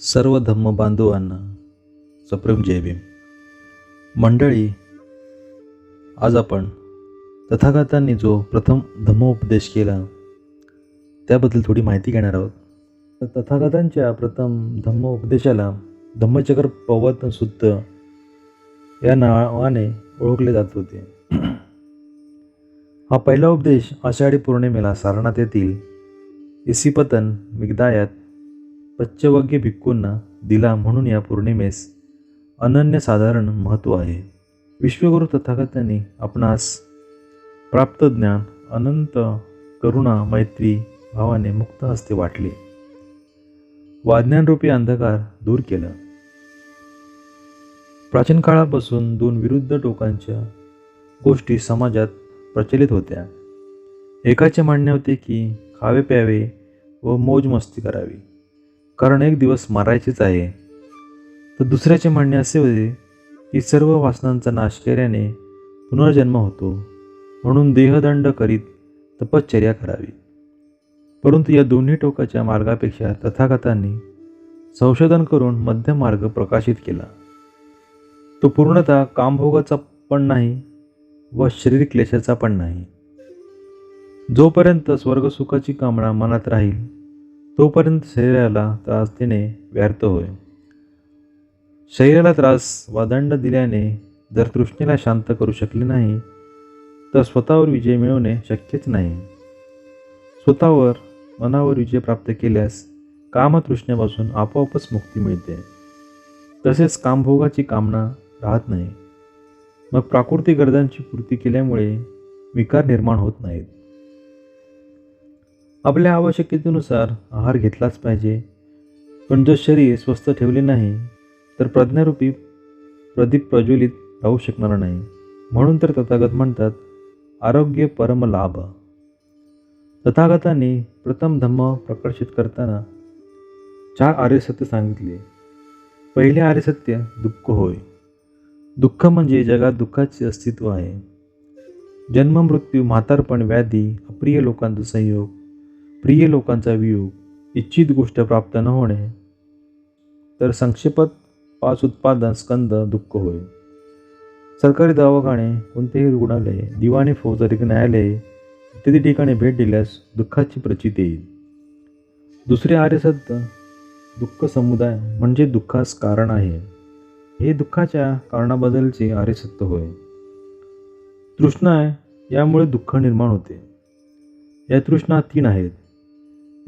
सर्व धम्म बांधवांना सप्रेम जय भीम. मंडळी आज आपण तथागतांनी जो प्रथम धम्मोपदेश केला त्याबद्दल थोडी माहिती घेणार आहोत. तर तथागतांच्या प्रथम धम्मोपदेशाला धम्मचक्र पवत सुद्ध या नावाने ओळखले जात होते. हा पहिला उपदेश आषाढी पौर्णिमेला सारनाथ येथील इसिपतन विगदायात पच्चवग्य भिक्कूंना दिला म्हणून या पौर्णिमेस अनन्यसाधारण महत्त्व आहे. विश्वगुरु तथागतांनी आपणास प्राप्त ज्ञान अनंत करुणा मैत्री भावाने मुक्त हस्ते वाटले. वाज्ञानरूपी अंधकार दूर केला. प्राचीन काळापासून दोन विरुद्ध टोकांच्या गोष्टी समाजात प्रचलित होत्या. एकाचे म्हणणे होते की खावे प्यावे व मौजमस्ती करावी. कारण एक दिवस मारायचेच आहे. तर दुसऱ्याचे म्हणणे असे होते की सर्व वासनांचा नाश केल्याने पुनर्जन्म होतो. म्हणून देहदंड करीत तपश्चर्या करावी. परंतु या दोन्ही टोकाच्या मार्गापेक्षा तथागतांनी संशोधन करून मध्यम मार्ग प्रकाशित केला. तो पूर्णतः कामभोगाचा पण नाही व शरीर क्लेशाचा पण नाही. जोपर्यंत स्वर्गसुखाची कामना मनात राहील तोपर्यंत शरीराला त्रास देणे व्यर्थ होय. शरीराला त्रास वा दंड दिल्याने जर तृष्णेला शांत करू शकले नाही तर स्वतःवर विजय मिळवणे शक्यच नाही. स्वतःवर मनावर विजय प्राप्त केल्यास कामतृष्णेपासून आपोआपच मुक्ती मिळते. तसेच कामभोगाची कामना राहत नाही. मग प्राकृतिक गरजांची पूर्ती केल्यामुळे विकार निर्माण होत नाहीत. आपल्या आवश्यकतेनुसार आहार घेतलाच पाहिजे. पण जर शरीर स्वस्थ ठेवले नाही तर प्रज्ञारूपी प्रदीप प्रज्वलित राहू शकणार नाही. म्हणून तर तथागत म्हणतात आरोग्य परम लाभ. तथागतांनी प्रथम धम्म प्रकर्षित करताना चार आर्यसत्य सांगितले. पहिले आर्यसत्य दुःख होय. दुःख म्हणजे जगात दुःखाचे अस्तित्व आहे. जन्म मृत्यू म्हातारपण व्याधी अप्रिय लोकांचा संयोग प्रिय लोकांचा वियोग इच्छित गोष्ट प्राप्त न होणे तर संक्षेपात पाच उत्पादन स्कंद दुःख होय. सरकारी दवाखाने कोणतेही रुग्णालय दिवाणी फौजदारी न्यायालय इत्यादी ठिकाणी भेट दिल्यास दुःखाची प्रचिती येईल. दुसरे आर्यसत्य दुःख समुदाय म्हणजे दुःखास कारण आहे. हे दुःखाच्या कारणाबद्दलचे आर्यसत्य होय. तृष्णा यामुळे दुःख निर्माण होते. या तृष्णा तीन आहेत.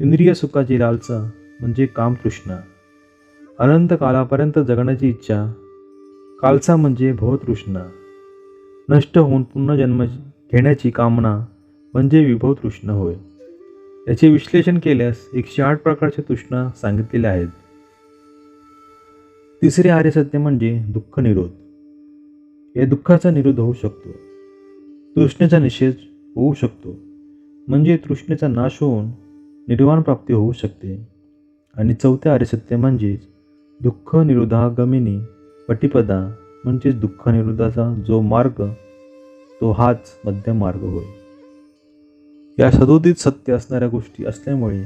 इंद्रिय सुखाची लालसा म्हणजे कामतृष्णा. अनंत कालापर्यंत जगण्याची इच्छा कालसा म्हणजे भवतृष्णा. नष्ट होऊन पुन्हा जन्म घेण्याची कामना म्हणजे विभवतृष्णा होय. याचे विश्लेषण केल्यास एकशे आठ प्रकारच्या तृष्णा सांगितलेल्या आहेत. तिसरे आर्यसत्य म्हणजे दुःख निरोध. या दुःखाचा निरोध होऊ शकतो. तृष्णेचा निषेध होऊ शकतो. म्हणजे तृष्णेचा नाश होऊन निर्वाण प्राप्ती होऊ शकते. आणि चौथे आर्यसत्य म्हणजेच दुःख निरोधागमिनी पटिपदा म्हणजेच दुःख निरोधाचा जो मार्ग तो हाच मध्यम मार्ग होय. या सदोदित सत्य असणाऱ्या गोष्टी असल्यामुळे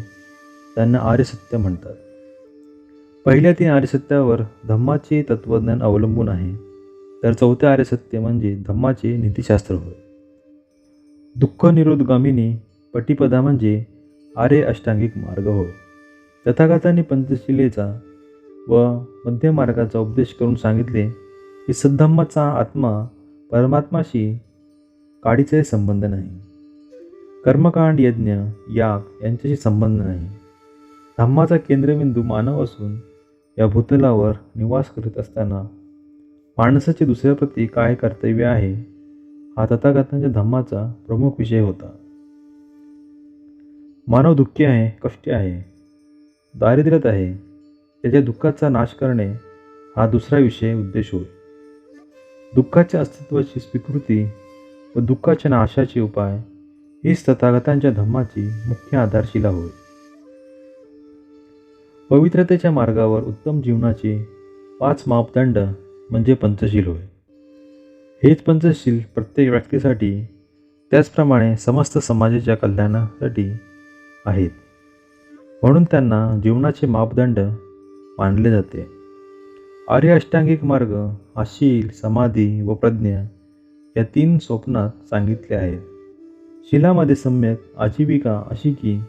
त्यांना आर्यसत्य म्हणतात. पहिल्या तीन आर्यसत्यावर धम्माचे तत्त्वज्ञान अवलंबून आहे. तर चौथे आर्यसत्य म्हणजे धम्माचे नीतिशास्त्र होय. दुःख निरोधगामिनी पटिपदा म्हणजे आर्य अष्टांगिक मार्ग होय. तथागतांनी पंचशिलेचा व मध्यमार्गाचा उपदेश करून सांगितले की सद्धम्माचा आत्मा परमात्माशी काडीचाही संबंध नाही. कर्मकांड यज्ञ याग यांच्याशी संबंध नाही. धम्माचा केंद्रबिंदू मानव असून या भूतलावर निवास करीत असताना माणसाचे दुसऱ्याप्रती काय कर्तव्य आहे? हा तथागतांच्या धम्माचा प्रमुख विषय होता. मानव दुःखी आहे कष्टी आहे दारिद्र्यात आहे त्याच्या दुःखाचा नाश करणे हा दुसरा विषय उद्देश होय. दुःखाच्या अस्तित्वाची स्वीकृती व दुःखाच्या नाशाचे उपाय हीच तथागतांच्या धम्माची मुख्य आधारशिला होय. पवित्रतेच्या मार्गावर उत्तम जीवनाचे पाच मापदंड म्हणजे पंचशील होय. हेच पंचशील प्रत्येक व्यक्तीसाठी त्याचप्रमाणे समस्त समाजाच्या कल्याणासाठी आहेत. म्हणून त्यांना जीवनाचे मापदंड मानले जाते. आर्य अष्टांगिक मार्ग हा शील समाधी व प्रज्ञा या तीन स्वप्नात सांगितले आहेत. शिलामध्ये सम्यक आजीविका अशी की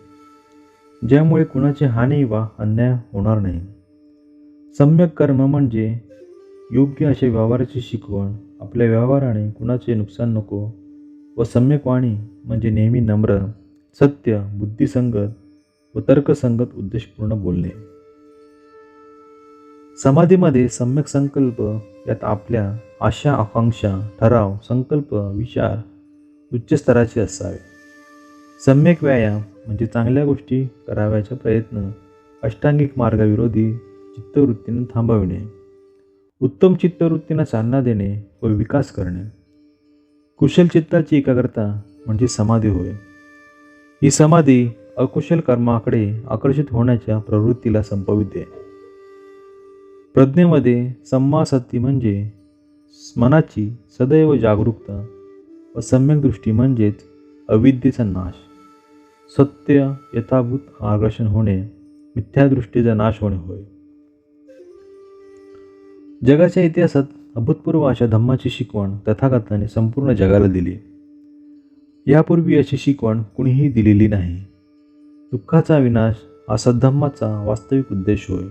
ज्यामुळे कुणाची हानी वा अन्याय होणार नाही. सम्यक कर्म म्हणजे योग्य असे व्यवहाराची शिकवण आपल्या व्यवहाराने कुणाचे नुकसान नको व सम्यक वाणी म्हणजे नेहमी नम्र. सत्य बुद्धिसंगत व तर्कसंगत उद्देशपूर्ण बोलणे. समाधीमध्ये सम्यक संकल्प यात आपल्या आशा आकांक्षा ठराव संकल्प विचार उच्च स्तराचे असावे. सम्यक व्यायाम म्हणजे चांगल्या गोष्टी करावयाचा प्रयत्न अष्टांगिक मार्गाविरोधी चित्तवृत्तीने थांबविणे उत्तम चित्तवृत्तींना चालना देणे व विकास करणे. कुशल चित्ताची एकाग्रता म्हणजे समाधी होय. ही समाधी अकुशल कर्माकडे आकर्षित होण्याच्या प्रवृत्तीला संपविते. प्रज्ञेमध्ये सम्मासक्ती म्हणजे मनाची सदैव जागरूकता व सम्यक दृष्टी म्हणजेच अविद्येचा नाश. सत्य यथाभूत आकर्षण होणे मिथ्यादृष्टीचा नाश होणे होय. जगाच्या इतिहासात अभूतपूर्व अशा धम्माची शिकवण तथागताने संपूर्ण जगाला दिली. यापूर्वी अशी शिकवण कुणीही दिलेली नाही. दुःखाचा विनाश हा सद्धम्माचा वास्तविक उद्देश होय.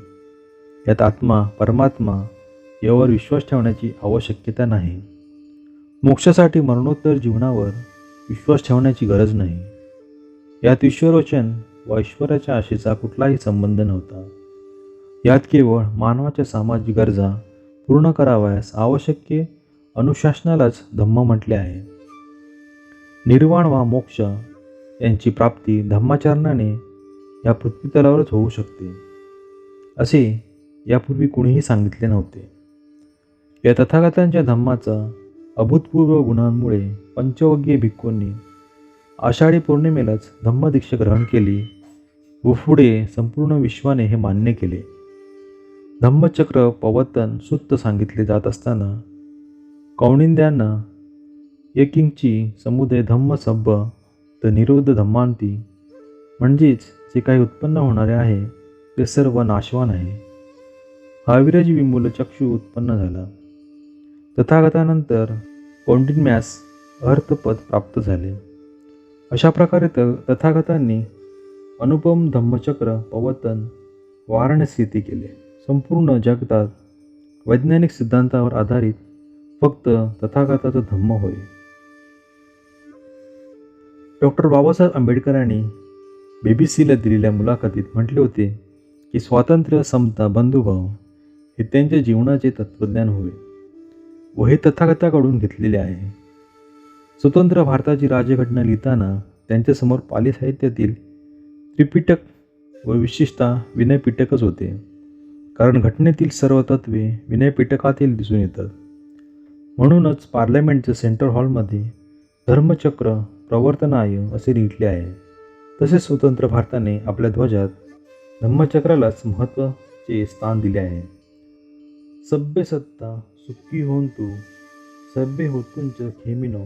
यात आत्मा परमात्मा यावर विश्वास ठेवण्याची आवश्यकता नाही. मोक्षासाठी मरणोत्तर जीवनावर विश्वास ठेवण्याची गरज नाही. यात ईश्वरवचन व ईश्वराच्या आशेचा कुठलाही संबंध नव्हता. यात केवळ मानवाच्या सामाजिक गरजा पूर्ण करावयास आवश्यक अनुशासनालाच धम्म म्हटले आहे. निर्वाण वा मोक्ष यांची प्राप्ती धम्माचरणाने या पृथ्वीतलावरच होऊ शकते. असे यापूर्वी कुणीही सांगितले नव्हते. या तथागतांच्या धम्माचा अभूतपूर्व गुणांमुळे पंचवग्य भिक्खूंनी आषाढी पौर्णिमेलाच धम्मदीक्षा ग्रहण केली व पुढे संपूर्ण विश्वाने हे मान्य केले. धम्मचक्र पवतन सुत्त सांगितले जात असताना कौणिंद्यांना यकिंची समुदय धम्म सब्ब तर निरोध धम्मांती. म्हणजेच जे काही उत्पन्न होणारे आहे ते सर्व नाशवान आहे. हाविराजी विमूल चक्षु उत्पन्न झाला. तथागतानंतर कौंडिन्यास अर्थपद प्राप्त झाले. अशा प्रकारे तर तथागतांनी अनुपम धम्मचक्र पवतन वारणस्थिती केले. संपूर्ण जगतात वैज्ञानिक सिद्धांतावर आधारित फक्त तथागताचं धम्म होय. डॉक्टर बाबासाहेब आंबेडकरांनी बी बी सीला दिलेल्या मुलाखतीत म्हटले होते की स्वातंत्र्य समता बंधुभाव हे त्यांच्या जीवनाचे तत्त्वज्ञान होय व हे तथागताकडून घेतलेले आहे. स्वतंत्र भारताची राज्यघटना लिहिताना त्यांच्यासमोर पाली साहित्यातील त्रिपिटक व विशेषतः विनयपिटकच होते. कारण घटनेतील सर्व तत्वे विनयपिटकातील दिसून येतात. म्हणूनच पार्लमेंटच्या सेंट्रल हॉलमध्ये धर्मचक्र प्रवर्तनाय असे लिहिले आहे. तसेच स्वतंत्र भारताने आपल्या ध्वजात धम्मचक्रालाच महत्त्वाचे स्थान दिले आहे. सभ्य सत्ता सुखी होऊन तू सभ्य होतुंच खेमिनो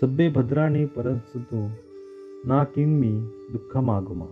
सभ्य भद्राने परंतु ना किं मी दुःख मागमा